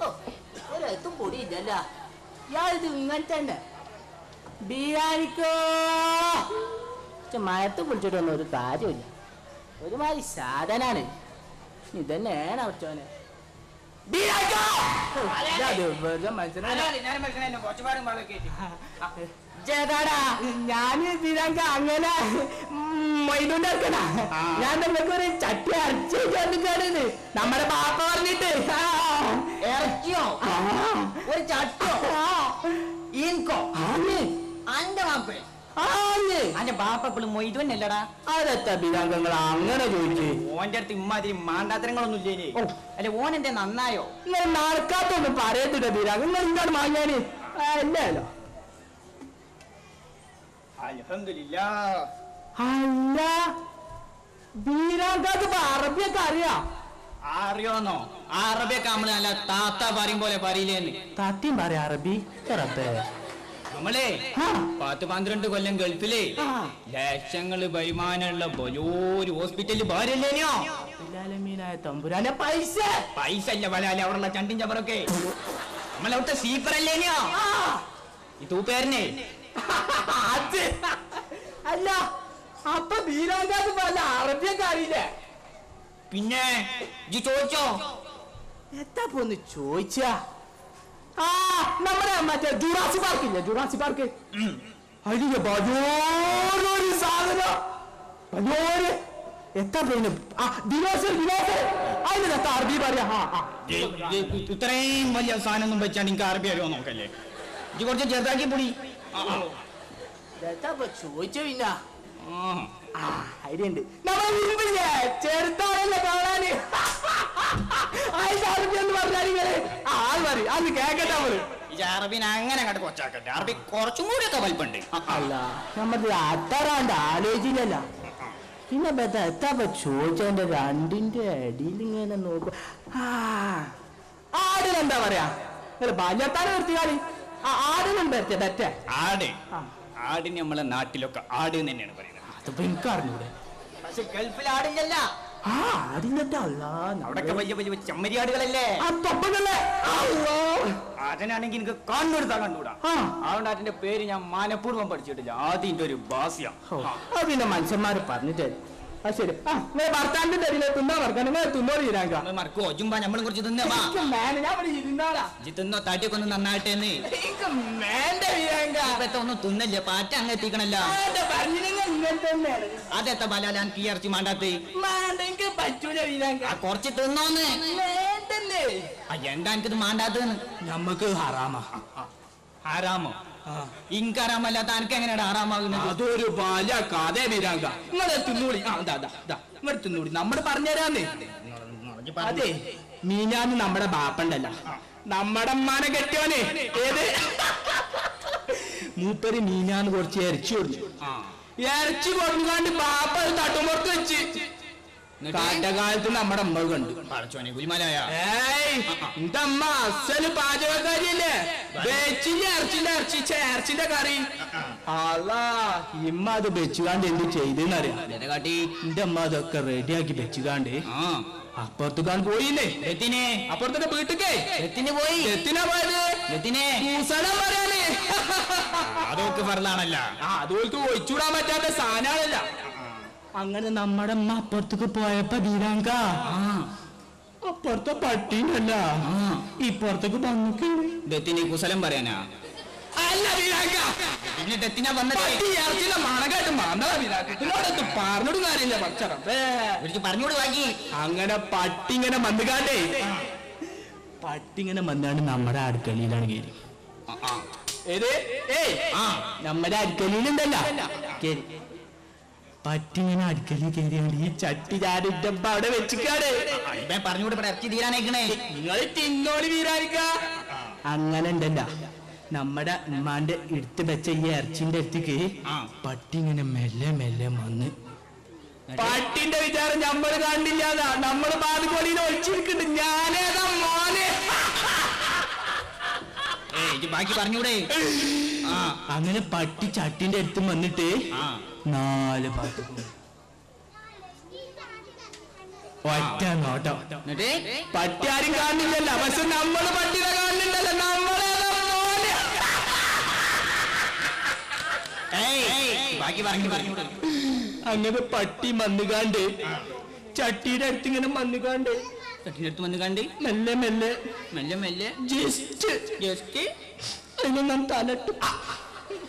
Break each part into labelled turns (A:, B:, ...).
A: ഓ, ഒരെത്തും പൊടിയില്ലല്ല. ഇയാളിത് ഇങ്ങനെ തന്നെ ബിയാനിക്കോ മയത്ത് പിടിച്ചിട്ടൊന്നും ഒരു കാര്യമില്ല. ഒരുമാതിരി സാധനാണ്. ഇതന്നെയാണ് ചേട്ടാടാ ഞാൻ ബിരാങ്ക അങ്ങനെ എടുക്കണ ഞാൻ നിങ്ങൾക്ക് ഒരു ചട്ടി അരച്ച് ചേർന്നിക്കാണ് നമ്മുടെ പാപ്പ പറഞ്ഞിട്ട്.
B: ഇറച്ചിയോ? ഒരു ചട്ടോ ഇൻകോ അന്റെ ബാപ്പേ. അന്റെ ബാപ്പ എപ്പോഴും മൊയ്തുവന്നല്ലടാ
A: അതെത്താ ബിരാംഗങ്ങൾ അങ്ങനെ ചോദിച്ചു.
B: ഓന്റെ അടുത്ത് ഇമ്മാതിരി മാണ്ടാത്തരങ്ങളൊന്നും ഇല്ലേ അല്ല ഓൻ എന്റെ നന്നായോ?
A: നിങ്ങൾ നടക്കാത്തൊന്നും പറയത്തില്ല ബിരാങ്ക നിങ്ങൾ ഇങ്ങോട്ട് വാങ്ങിയാന് അല്ലല്ലോ
B: അൽഹംദുലില്ലാ
A: അല്ല. ബീരാങ്കാക്ക് അറബിയൊക്കെ അറിയാം?
B: അറിയോന്നോ? അറബിയൊക്കെ നമ്മൾ നല്ല താത്ത പറയും പോലെ പറയില്ലേന്ന്.
A: താത്തയും പറയാ അറബി.
B: നമ്മളെ. പത്ത് പന്ത്രണ്ട് കൊല്ലം ഗൾഫിലെ. ലക്ഷങ്ങൾ വരുമാനമുള്ള വലിയൊരു ഹോസ്പിറ്റലിൽ ഭാര്യല്ലേനോ
A: ബിലാലമീനായ തമ്പുരാനെ പൈസ.
B: പൈസ അല്ല വലാലെ അവിടെയുള്ള ചണ്ടിൻ ചവറൊക്കെ. നമ്മളവിടുത്തെ സീപ്പർ അല്ലേനോ ഈ തൂപ്പേരനെ
A: അല്ല. അപ്പൊ ബീരാങ്കാക്ക് പല അറബിയൊക്കെ അറിയില്ലേ
B: പിന്നെ ഇജ്ജ് ചോദിച്ചോ?
A: എത്താ പോന്ന് ചോദിച്ചാ? ആ നമ്മുടെ മറ്റേ ജുറാസി പാർക്ക് ഇല്ലേ? Jurassic park. അതിന് വലിയൊരു സാധനം. വലിയൊരു എത്താ പോയിന് ആ ദിനോസർ ദിനോസർ അതിന് എത്താ അറബി പറയാ.
B: ഇത്രയും വലിയ സാധനം വെച്ചാൽ എനിക്ക് അറബി അറിയോ നോക്കല്ലേ? ഇത് കുറച്ച് ചെറുതാക്കി പൊടി.
A: ചോദിച്ചോ പിന്നെ ഐഡിയുണ്ട് കാണാന് എന്ന് പറഞ്ഞാൽ അത് കേക്കട്ടെ
B: അവർ അറബിനെ അങ്ങനെ കൊച്ചാക്കട്ടെ അറബി കുറച്ചും കൂടി ഒക്കെ വലിപ്പുണ്ട്.
A: അല്ല നമ്മത് അത്തറാണ്ട് ആലോചിച്ചില്ലല്ല. പിന്നെ ബത്ത എത്താപ്പ ചോദിച്ചതിന്റെ രണ്ടിന്റെ അടിയിൽ ഇങ്ങനെ നോക്കും ആടിനെന്താ പറയാ? ബാല്യത്താനെ നിർത്തി കളി. ആ ആടിനും ബെറ്റ ബെറ്റ.
B: ആട്.
A: ആ.
B: ആടിന് നമ്മളെ നാട്ടിലൊക്കെ ആട് എന്ന് തന്നെയാണ് പറയുന്നത്.
A: അതിപ്പോ എനിക്കറിഞ്ഞൂടെ?
B: പക്ഷെ ഗൾഫിൽ ആടില്ലല്ല.
A: ആ
B: അവിടൊക്കെ വലിയ വലിയ അതിനാണെങ്കിൽ എനിക്ക് കണ്ടുകൊടുത്താ കണ്ടുകൂടാ? അതുകൊണ്ട് അതിന്റെ പേര് ഞാൻ മനഃപൂർവം പഠിച്ചിട്ടില്ല. ആദ്യന്റെ ഒരു ഭാസ്യ
A: അതിന്റെ പിന്നെ മനുഷ്യന്മാര് പറഞ്ഞിട്ട് ആ ശരി. ആ ഭർത്താവിന്റെ അടിയിലെ തിന്നാ മറക്കാൻ നിങ്ങൾ തിന്നോ തീരാങ്ക
B: മറക്കോ ജുമ്പ നമ്മളും കുറച്ച് തിന്നാ തിന്നോ തട്ടിയൊക്കെ ഒന്ന് ഇപ്പത്തെ ഒന്നും തിന്നല്ല പാറ്റ അങ്ങ് എത്തിക്കണല്ല. അതെത്ത ബലാലാൻ കീ ഇറച്ചി മാണ്ടാത്ത്? കുറച്ച് തിന്നോന്ന് എന്താ എനിക്കിത് മാണ്ടാത്തന്ന്
A: നമ്മക്ക് ഹറാമാ.
B: ആരാമോ ഇൻകാരാമല്ലാത്ത താനക്ക് എങ്ങനെയാണ് ആറാമാകുന്നത്?
A: അതൊരു ബാല കഥ വീരാങ്ക. നിങ്ങളെ തിന്നൂടി. ആ ഇതാ ഇതാ നിങ്ങൾ തിന്നൂടി. നമ്മൾ പറഞ്ഞുതരാന്നേ. അതെ. മീനാന്ന് നമ്മുടെ ബാപ്പണ്ടല്ല. നമ്മുടെ അമ്മാനെ കെട്ടിയോനെ ഏത്? മൂപ്പര് മീനാന്ന് കുറച്ച് ഇറച്ചി കൊടുത്തു. ഇറച്ചി കൊടുക്കാണ്ട് ബാപ്പ തട്ടുമുറത്ത് വെച്ച്.
B: എന്നിട്ട്?
A: കാറ്റകാലത്ത് നമ്മുടെ അമ്മ കണ്ടു എന്റെ അമ്മ അസൽ പാചകക്കാരിയല്ലേ? ഇറച്ചി ചേർച്ചിന്റെ കറി. അല്ലാ ഇമ്മ അത് വെച്ചുകാണ്ട് എന്ത് ചെയ്തെന്നറിയാം?
B: കാട്ടി.
A: എന്റെ അമ്മ അതൊക്കെ റെഡിയാക്കി വെച്ചുകാണ്ട്
B: ആ.
A: അപ്പുറത്തുകാൻ പോയില്ലേ?
B: എത്തിനെ
A: അപ്പുറത്തെ വീട്ടിക്കേ.
B: എത്തിന് പോയി.
A: എത്തിനാ പോയത്?
B: എത്തിനെ
A: മൂസടം പറയാനേ.
B: അതൊക്കെ പറഞ്ഞാണല്ല
A: അതുപോലത്തെ ഒഴിച്ചൂടാൻ പറ്റാത്ത സാധനങ്ങളല്ല. അങ്ങനെ നമ്മുടെ അമ്മ അപ്പുറത്തേക്ക് പോയപ്പോ ദീരാങ്ക അപ്പുറത്തെ പട്ടീനല്ല ഇപ്പുറത്തേക്ക് വന്നിട്ടുണ്ട്
B: ദത്തിന് കുശലം പറയാനാ?
A: അല്ല
B: വന്നത്
A: ഇറച്ചിന്റെ മണകായിട്ട് ഇതിനോടൊത്ത് പറഞ്ഞിട്ടും കാര്യമില്ല പച്ചറപ്പേ
B: പറഞ്ഞോട്
A: അങ്ങനെ പട്ടി ഇങ്ങനെ പട്ടിങ്ങനെ പട്ടി ഇങ്ങനെ നമ്മുടെ അടുക്കളയിലാണ് കയറി ഏത്? ഏയ്. നമ്മുടെ അടുക്കളയിലുണ്ടല്ല. കേറി അടിക്കലി അടുക്കളയിൽ കയറിയാണ്ട് ഈ ചട്ടി ചാടിട്ടപ്പ അവിടെ വെച്ചിക്കാട്
B: ഇപ്പൊ പറഞ്ഞോട് ഇവിടെ ഇറച്ചി തീരാനേക്കണേ
A: നിങ്ങൾ തിന്നോളി വീരാനിക്ക അങ്ങനെ ഉണ്ടല്ല നമ്മുടെ ഉമ്മാന്റെ എടുത്ത് വെച്ച ഈ ഇറച്ചിന്റെ അടുത്തേക്ക്. പട്ടി ഇങ്ങനെ മെല്ലെ മെല്ലെ വന്ന്. പട്ടിന്റെ വിചാരം നമ്മൾ കണ്ടില്ലാതാ നമ്മൾ ബാതുകൊടിയിൽ ഒളിച്ചിരിക്കുന്നുണ്ട്
B: ബാക്കി പറഞ്ഞൂടെ. ആ.
A: അങ്ങനെ പട്ടി ചട്ടിന്റെ അടുത്ത് വന്നിട്ട് നാല് പാട്ട് ഒറ്റ നോട്ടം. പട്ടി ആരും കാണുന്നില്ലല്ലോ. പക്ഷെ നമ്മൾ പട്ടിനെ കാണുന്നുണ്ടല്ലോ
B: നമ്മളെ ബാക്കി പറഞ്ഞു പറഞ്ഞു
A: അങ്ങനെ പട്ടി മന്നുകാണ്ട് ചട്ടിയുടെ അടുത്ത് ഇങ്ങനെ മന്നുകാണ്ട്
B: ചട്ടിന്റെ അടുത്ത് വന്ന് കണ്ടി
A: മെല്ലെ മെല്ലെ.
B: മെല്ലെ മെല്ലെ.
A: ജസ്റ്റ്
B: ജസ്റ്റ്
A: അതിനെ നാം തലട്ടു.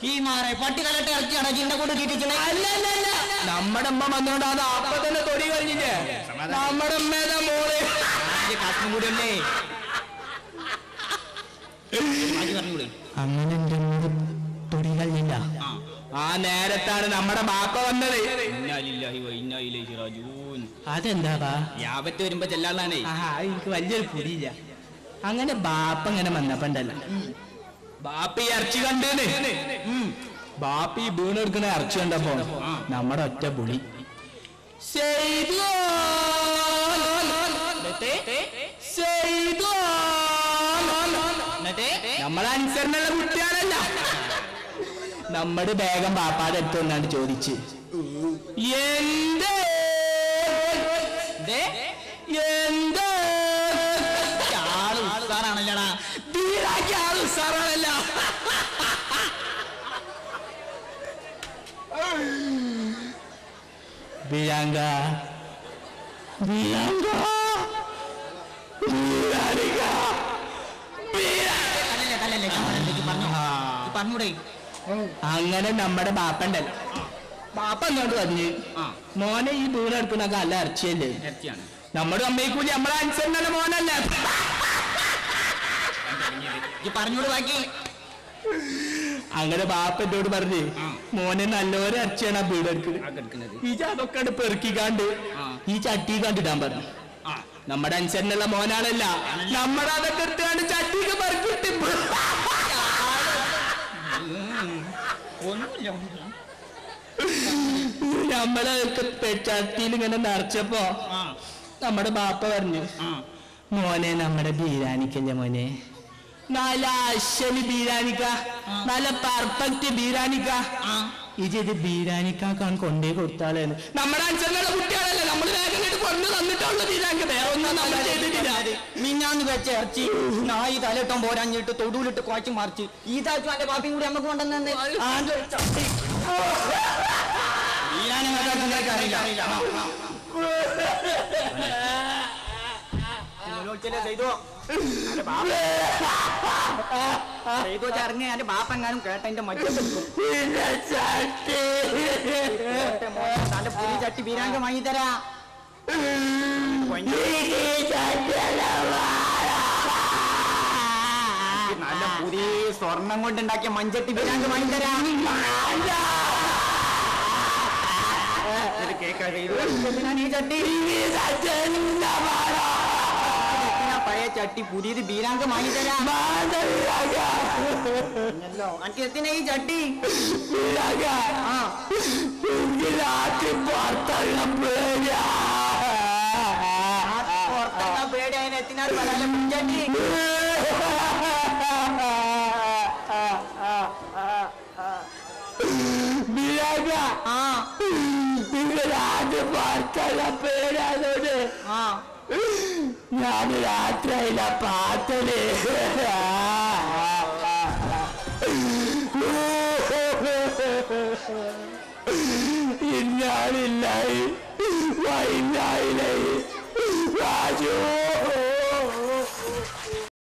B: ഈ മാറെ പട്ടി കലട്ട് ഇറക്കിയാണ് ജിന്റെ കൂടെ കിട്ടിച്ചണേ
A: അല്ല അല്ല അല്ല. നമ്മുടെ അമ്മ വന്നോണ്ട് അത് അപ്പൊ തന്നെ തൊടി കഴിഞ്ഞില്ലേ നമ്മുടെ അമ്മേതാ മോളെ?
B: കാശിനും കൂടെ അല്ലേ
A: അങ്ങനെ അമ്മ
B: ആ.
A: നേരത്താണ് നമ്മുടെ ബാപ്പ വന്നത്. അതെന്താ
B: യാപത്ത് വരുമ്പോ ചെല്ലാളാണേ
A: എനിക്ക് വലിയൊരു പുരിയില്ല അങ്ങനെ ബാപ്പ ഇങ്ങനെ വന്നപ്പണ്ടല്ല. ബാപ്പ ഈ ഇറച്ചി കണ്ടേന്ന് ബാപ്പ ഈ വീണെടുക്കണ ഇറച്ചി കണ്ടപ്പോ നമ്മുടെ ഒറ്റ പുളി സെയ്തോ നമ്മുടെ ബേഗം പാപ്പാടെ അടുത്ത് വന്നാണ്ട് ചോദിച്ച്. എന്തേ? എന്തേ?
B: ആൾ ഉസാറാണല്ലടാ
A: ആൾ ഉസാറാണല്ല ബിയാങ്ക ബിയാങ്ക
B: പറഞ്ഞൂടെ.
A: അങ്ങനെ നമ്മുടെ ബാപ്പണ്ടല്ലോ. ബാപ്പ എന്നോട് പറഞ്ഞു മോനെ ഈ വീട് എടുക്കുന്നൊക്കെ അല്ല
B: ഇറച്ചിയല്ലേ?
A: നമ്മുടെ അമ്മയ്ക്കൂലി നമ്മളെ അനുസരിച്ചല്ല മോനല്ലേ?
B: പറഞ്ഞൂടെ ബാക്കി.
A: അങ്ങനെ ബാപ്പ എന്നോട് പറഞ്ഞു. മോനെ നല്ലൊരു ഇറച്ചിയാണ് ആ വീടെടുക്കുന്നത്
B: എടുക്കുന്നത്
A: ഈ അതൊക്കെ പെറുക്കി പെറുക്കിക്കാണ്ട് ഈ ചട്ടി കണ്ടിടാൻ പറഞ്ഞു. നമ്മുടെ അനുസരണുള്ള മോനാണല്ല. നമ്മുടെ അതൊക്കെ എടുത്താണ്ട് ചട്ടിക്ക് പെറുക്കിട്ട്
B: ഒന്നുമില്ല.
A: നമ്മളതൊക്കെ ചട്ടിയിൽ ഇങ്ങനെ നിറച്ചപ്പോ നമ്മുടെ ബാപ്പ പറഞ്ഞു മോനെ നമ്മുടെ ബീരാനിക്കല്ലേ മോനെ? നല്ല അശ്വലി ബീരാനിക്ക നല്ല പെർഫെക്റ്റ് ബീരാനിക്ക.
B: ആ
A: ബീരാനിക്കാക്കാൻ കൊണ്ടേ കൊടുത്താലേന്ന് നമ്മുടെ അനുസരണമുള്ള കുട്ടികളല്ലേ? നമ്മൾ വേഗം കൊണ്ടു തന്നിട്ടുള്ള ബീരാനിക്ക വേറെ ഒന്നും നമ്മൾ ചെയ്തിട്ടില്ല.
B: മിഞ്ഞാന്ന് വെച്ച ഇറച്ചി നായി തലയിട്ടം പോരാഞ്ഞിട്ട് തൊടുവിലിട്ട് കുഴച്ച് മറിച്ച്. ഈ താഴ്ച എന്റെ പാപ്പിയും കൂടി നമുക്ക് കൊണ്ടുവന്നെ ഇറങ്ങി എന്റെ ബാപ്പെങ്ങാനും കേട്ട എന്റെ മറ്റു
A: പിന്നെ ചട്ടി.
B: വീരാങ്ക വാങ്ങി തരാ നല്ല പുതിയ സ്വർണം കൊണ്ടുണ്ടാക്കിയ മഞ്ചട്ടി വീരാങ്ക വാങ്ങി തരാ ഇത് കഴിയുന്നു ഞാൻ എന്തിനാണ് ഈ ചട്ടി? പഴയ ചട്ടി പുതിയത് ബീരാങ്കം വാങ്ങിത്തരാം. എനിക്ക് എത്തിനാ ഈ ചട്ടി. ആ. പുറത്തെല്ലാം പേടിയായ എത്തിനാട് പറയാൻ ചട്ടി. ആ.
A: പേരാതോട്
B: ആ.
A: la me la trae la pata. Ah.